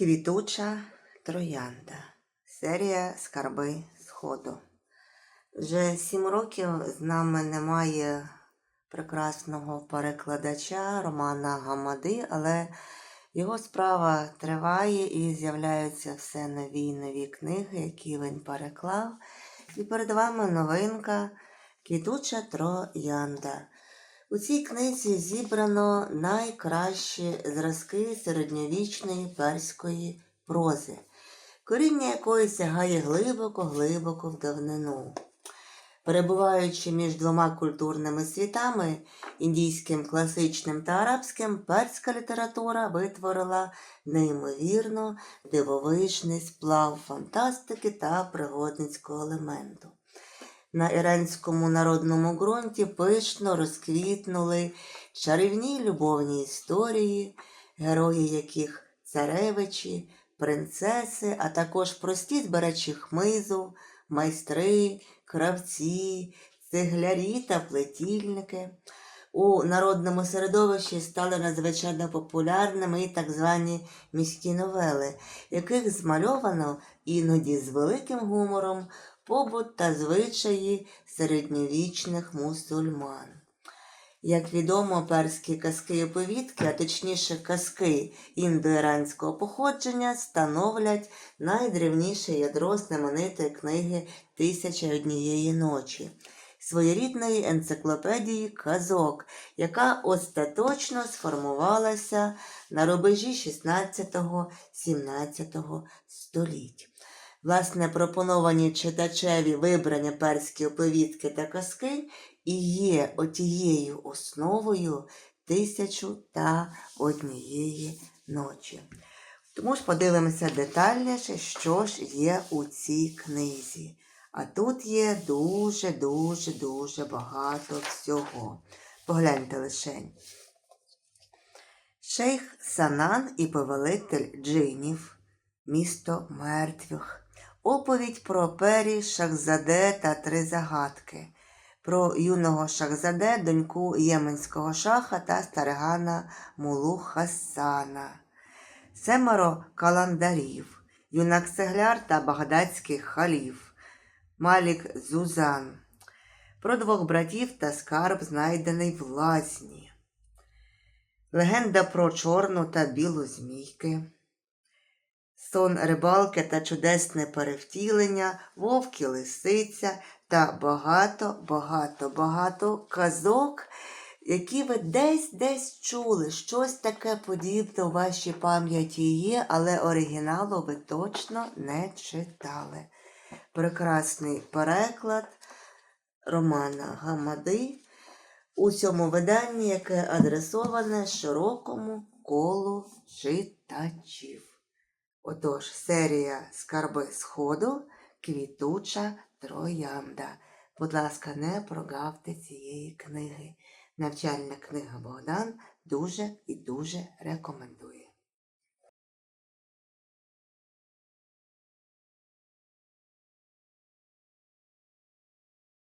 Квітуча троянда. Серія Скарби Сходу. Вже сім років з нами немає прекрасного перекладача Романа Гамади, але його справа триває і з'являються все нові нові книги, які він переклав. І перед вами новинка Квітуча троянда. У цій книзі зібрано найкращі зразки середньовічної перської прози, коріння якої сягає глибоко-глибоко в давнину. Перебуваючи між двома культурними світами, індійським класичним та арабським, перська література витворила неймовірно дивовижний сплав фантастики та пригодницького елементу. На іранському народному ґрунті пишно розквітнули чарівні любовні історії, герої яких царевичі, принцеси, а також прості збирачі хмизу, майстри, кравці, цеглярі та плетільники. У народному середовищі стали надзвичайно популярними і так звані міські новели, яких змальовано іноді з великим гумором побут та звичаї середньовічних мусульман. Як відомо, перські казки і оповідки, а точніше казки індоіранського походження, становлять найдревніше ядро знаменитої книги Тисяча однієї ночі, своєрідної енциклопедії казок, яка остаточно сформувалася на рубежі 16-17 століть. Власне, пропоновані читачеві вибрані перські оповідки та казки і є отією основою тисячу та однієї ночі. Тому ж подивимося детальніше, що ж є у цій книзі. А тут є дуже, дуже, дуже багато всього. Погляньте лишень. Шейх Санан і повелитель джинів, місто мертвих. Оповідь про пері Шахзаде та три загадки, про юного Шахзаде, доньку Єменського шаха та старигана Мулу Хасана, семеро каландарів, юнак Цегляр та багдадський халіф, Малік Зузан, про двох братів та скарб, знайдений в лазні, легенда про чорну та білу змійки сон рибалки та чудесне перевтілення, вовки лисиця та багато, багато, багато казок, які ви десь десь чули. Щось таке подібне у вашій пам'яті є, але оригіналу ви точно не читали. Прекрасний переклад Романа Гамади у цьому виданні, яке адресоване широкому колу читачів. Отож, серія Скарби Сходу, квітуча троянда. Будь ласка, не прогавте цієї книги. Навчальна книга Богдан дуже і дуже рекомендує.